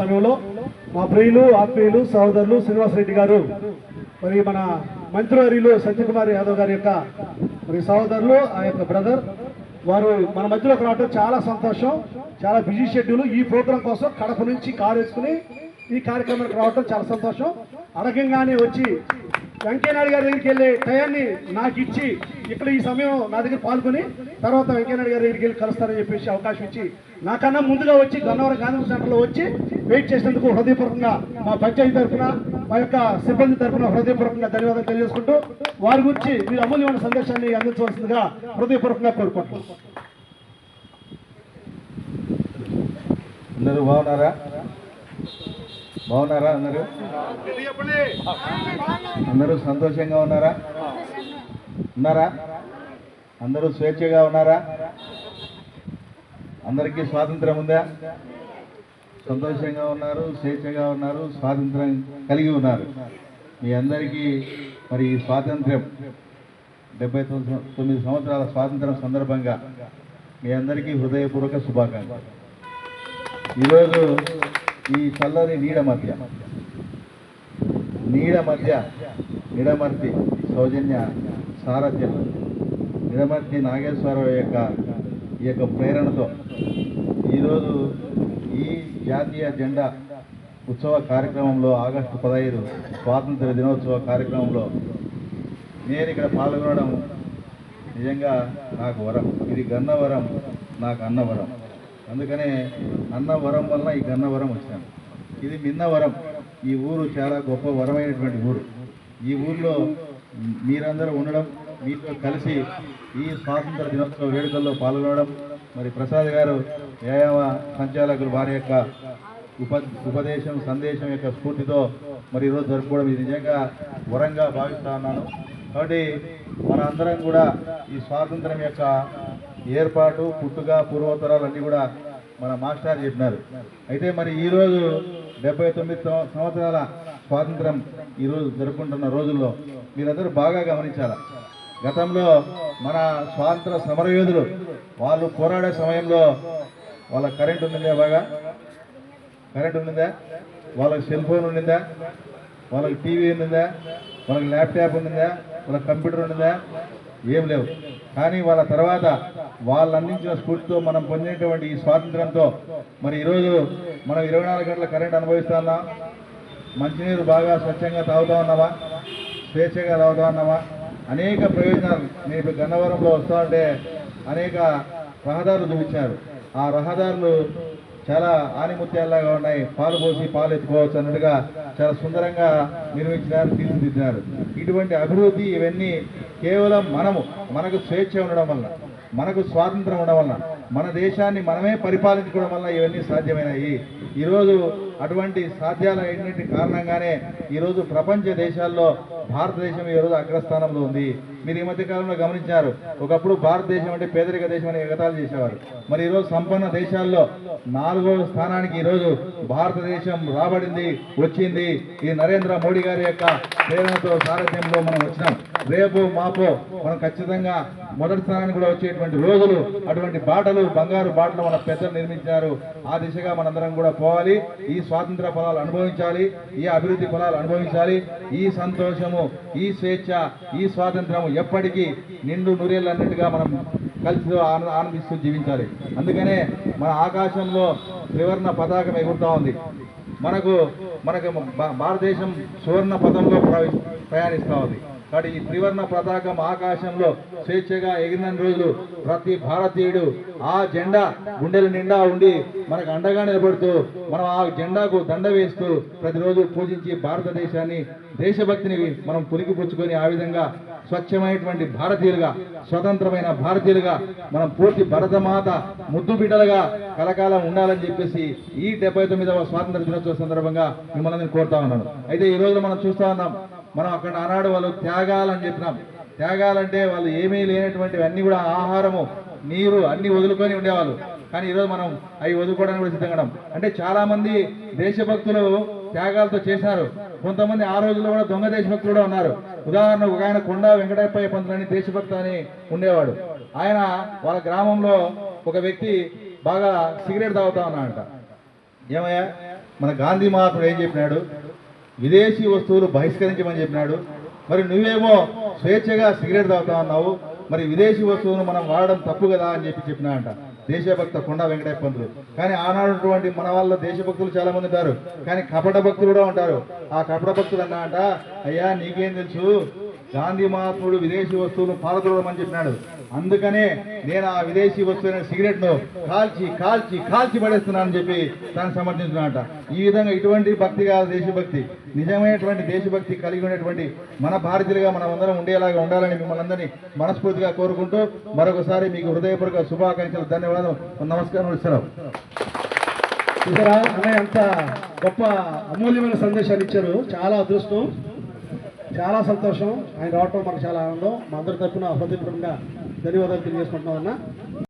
సమయంలో మా ప్రియులు ఆత్మీయులు సహోదరులు శ్రీనివాసరెడ్డి గారు మరి మన మంత్రివర్యులు సత్యకుమార్ యాదవ్ గారి యొక్క మరి సహోదరులు ఆ యొక్క బ్రదర్ వారు మన మధ్యలోకి రావడం చాలా సంతోషం చాలా బిజీ షెడ్యూల్. ఈ ప్రోగ్రాం కోసం కడప నుంచి కారు వేసుకుని ఈ కార్యక్రమానికి రావడం చాలా సంతోషం. అడగంగానే వచ్చి వెంకయ్యనాయుడు గారి దగ్గరికి వెళ్ళే టయాన్ని నాకు ఇచ్చి ఇక్కడ ఈ సమయం నా దగ్గర పాల్గొని తర్వాత వెంకయ్యనాయుడు గారి దగ్గరికి వెళ్ళి కలుస్తారని చెప్పేసి అవకాశం ఇచ్చి నాకన్నా ముందుగా వచ్చి గన్నవరం గాంధీ సెంటర్లో వచ్చి వెయిట్ చేసినందుకు హృదయపూర్వకంగా మా పంచాయతీ తరఫున మా యొక్క సిబ్బంది తరఫున హృదయపూర్వకంగా ధన్యవాదాలు తెలియజేసుకుంటూ వారి గురించి మీరు అమూల్యమైన సందేశాన్ని అందించవలసిందిగా హృదయపూర్వకంగా కోరుకుంటున్నాను. అందరూ బాగున్నారా? బాగున్నారా అందరూ? అందరూ సంతోషంగా ఉన్నారా? ఉన్నారా? అందరూ స్వేచ్ఛగా ఉన్నారా? అందరికీ స్వాతంత్రం ఉందా? సంతోషంగా ఉన్నారు స్వేచ్ఛగా ఉన్నారు స్వాతంత్రం కలిగి ఉన్నారు. మీ అందరికీ మరి ఈ స్వాతంత్ర్యం డెబ్బై తొమ్మిది తొమ్మిది సంవత్సరాల స్వాతంత్రం సందర్భంగా మీ అందరికీ హృదయపూర్వక శుభాకాంక్షలు. ఈరోజు ఈ చల్లని నీడ మధ్య. నీడ మధ్య నిడమర్తి సౌజన్య సారథ్యం. నిడమర్తి నాగేశ్వరరావు యొక్క ఈ యొక్క ప్రేరణతో ఈరోజు ఈ జాతీయ జెండా ఉత్సవ కార్యక్రమంలో ఆగస్టు పదహైదు స్వాతంత్ర దినోత్సవ కార్యక్రమంలో నేను ఇక్కడ పాల్గొనడం నిజంగా నాకు వరం. ఇది గన్నవరం నాకు అన్నవరం. అందుకనే అన్నవరం వలన ఈ గన్నవరం వచ్చాను ఇది మిన్నవరం ఈ ఊరు చాలా గొప్ప వరమైనటువంటి ఊరు. ఈ ఊర్లో మీరందరూ ఉండడం మీతో కలిసి ఈ స్వాతంత్ర దినోత్సవ వేడుకల్లో పాల్గొనడం మరి ప్రసాద్ గారు వ్యాయామ సంచాలకులు వారి యొక్క ఉప ఉపదేశం సందేశం యొక్క స్ఫూర్తితో మరి ఈరోజు జరుపుకోవడం ఇది నిజంగా వరంగా భావిస్తా ఉన్నాను. కాబట్టి మన అందరం కూడా ఈ స్వాతంత్రం యొక్క ఏర్పాటు పుట్టుక పూర్వోత్తరాలు అన్నీ కూడా మన మాస్టర్ చెప్పినారు. అయితే మరి ఈరోజు డెబ్బై తొమ్మిది సంవత్సరాల స్వాతంత్రం ఈరోజు జరుపుకుంటున్న రోజుల్లో మీరందరూ బాగా గమనించాలి? గతంలో మన స్వాతంత్ర సమరయోధులు వాళ్ళు పోరాడే సమయంలో వాళ్ళ కరెంట్ ఉండిందా బాగా? కరెంట్ ఉండిందా? వాళ్ళకి సెల్ ఫోన్ ఉండిందా? వాళ్ళకి టీవీ ఉండిందా? వాళ్ళకి ల్యాప్టాప్ ఉండిందా? వాళ్ళకి కంప్యూటర్ ఉండిందా? ఏం లేవు. కానీ వాళ్ళ తర్వాత వాళ్ళు అందించిన స్ఫూర్తితో మనం పొందినటువంటి ఈ స్వాతంత్రంతో మరి ఈరోజు మనం ఇరవై నాలుగు గంటల కరెంట్ అనుభవిస్తా ఉన్నాం మంచినీరు బాగా స్వచ్ఛంగా తాగుతా ఉన్నావా? స్వేచ్ఛగా తాగుతా ఉన్నావా? అనేక ప్రయోజనాలు నేను గన్నవరంలో వస్తా ఉంటే అనేక రహదారులు చూపించారు. ఆ రహదారులు చాలా ఆనిముత్యాల్లాగా ఉన్నాయి. పాలు పోసి పాలు ఎత్తుకోవచ్చు అన్నట్టుగా చాలా సుందరంగా నిర్మించినారు తీర్చిదిద్దినారు. ఇటువంటి అభివృద్ధి ఇవన్నీ కేవలం మనము మనకు స్వేచ్ఛ ఉండడం వల్ల మనకు స్వాతంత్రం ఉండడం వల్ల మన దేశాన్ని మనమే పరిపాలించుకోవడం వల్ల ఇవన్నీ సాధ్యమైనాయి. ఈరోజు అటువంటి సాధ్యాలన్నింటి కారణంగానే ఈరోజు ప్రపంచ దేశాల్లో భారతదేశం ఈరోజు అగ్రస్థానంలో ఉంది. మీరు ఈ మధ్యకాలంలో గమనించారు ఒకప్పుడు భారతదేశం అంటే పేదరిక దేశం అని ఎగతాలు చేసేవారు. మరి ఈరోజు సంపన్న దేశాల్లో నాలుగవ స్థానానికి ఈరోజు భారతదేశం రాబడింది వచ్చింది. ఈ నరేంద్ర మోడీ గారి యొక్క ప్రేరణతో సారథ్యంలో మనం వచ్చినాం. రేపు మాపో మనం ఖచ్చితంగా మొదటి స్థానానికి కూడా వచ్చేటువంటి రోజులు అటువంటి బాటలు బంగారు బాటలు మన పెద్దలు నిర్మించారు ఆ దిశగా మనందరం కూడా పోవాలి. ఈ స్వాతంత్ర ఫలాలు అనుభవించాలి. ఈ అభివృద్ధి ఫలాలు అనుభవించాలి. ఈ సంతోషము ఈ స్వేచ్ఛ ఈ స్వాతంత్రము ఎప్పటికీ నిండు నూరేళ్ళన్నట్టుగా మనం కలిసి ఆనంద ఆనందిస్తూ జీవించాలి. అందుకనే మన ఆకాశంలో త్రివర్ణ పతాకం ఎగురుతూ ఉంది. మనకు మనకు భారతదేశం సువర్ణ పదంలో ప్రవి- ప్రయాణిస్తూ ఉంది. కాబట్టి ఈ త్రివర్ణ పతాకం ఆకాశంలో స్వేచ్ఛగా ఎగిరిన రోజులు ప్రతి భారతీయుడు ఆ జెండా గుండెల నిండా ఉండి మనకు అండగా నిలబడుతూ మనం ఆ జెండాకు దండ వేస్తూ ప్రతిరోజు పూజించి భారతదేశాన్ని దేశభక్తిని మనం పులికిపుచ్చుకొని ఆ విధంగా స్వచ్ఛమైనటువంటి భారతీయులుగా స్వతంత్రమైన భారతీయులుగా మనం పూర్తి భరతమాత ముద్దు బిడ్డలుగా కలకాలం ఉండాలని చెప్పేసి ఈ డెబ్బై తొమ్మిదవ స్వాతంత్ర దినోత్సవ సందర్భంగా మిమ్మల్ని కోరుతా ఉన్నాను. అయితే ఈ రోజు మనం చూస్తా ఉన్నాం మనం అక్కడ ఆనాడు వాళ్ళు త్యాగాలని చెప్పినాం. త్యాగాలంటే వాళ్ళు ఏమీ లేనటువంటివి అన్నీ కూడా ఆహారము నీరు అన్ని వదులుకొని ఉండేవాళ్ళు. కానీ ఈరోజు మనం అవి వదులుకోవడానికి కూడా సిద్ధంగా ఉన్నాం. అంటే చాలామంది దేశభక్తులు త్యాగాలతో చేశారు కొంతమంది ఆ రోజుల్లో కూడా దొంగ దేశభక్తులు కూడా ఉన్నారు. ఉదాహరణకు ఒక ఆయన కొండ వెంకటప్పయ్య పంతులని దేశభక్త అని ఉండేవాడు. ఆయన వాళ్ళ గ్రామంలో ఒక వ్యక్తి బాగా సిగరెట్ తాగుతా ఉన్నాడంట. ఏమయ్యా? మన గాంధీ మహాత్ముడు ఏం చెప్పినాడు? విదేశీ వస్తువులు బహిష్కరించమని చెప్పినాడు. మరి నువ్వేమో స్వేచ్ఛగా సిగరెట్ తాగుతా ఉన్నావు. మరి విదేశీ వస్తువులను మనం వాడడం తప్పు కదా అని చెప్పి చెప్పినా అంట దేశభక్త కొండ వెంకటయ్య పంతులు కానీ ఆనాడుటువంటి మన వాళ్ళ దేశభక్తులు చాలా మంది ఉంటారు. కానీ కపట భక్తులు కూడా ఉంటారు. ఆ కపట భక్తులు అన్నా అంట అయ్యా నీకేం తెలుసు? గాంధీ మహాత్ముడు విదేశీ వస్తువులను పారదోడమని చెప్పినాడు. అందుకనే నేను ఆ విదేశీ వస్తువులైన సిగరెట్ను కాల్చి కాల్చి కాల్చి పడేస్తున్నానని చెప్పి దాన్ని సమర్థించున్నాట ఈ విధంగా ఇటువంటి భక్తి కాదు దేశభక్తి. నిజమైనటువంటి దేశభక్తి కలిగి ఉన్నటువంటి మన భారతీయులుగా మనం అందరం ఉండేలాగా ఉండాలని మిమ్మల్ని అందరినీ మనస్ఫూర్తిగా కోరుకుంటూ మరొకసారి మీకు హృదయపూర్వక శుభాకాంక్షలు ధన్యవాదాలు నమస్కారం ఇస్తున్నాం. ఇతర అన్నయ్య అంత గొప్ప అమూల్యమైన సందేశాలు ఇచ్చారు. చాలా అదృష్టం. చాలా సంతోషం. ఆయన రావటం మాకు చాలా ఆనందం. మా అందరి తరఫున హృదయపూర్వకంగా ధన్యవాదాలు తెలియజేసుకుంటున్నాం అన్న.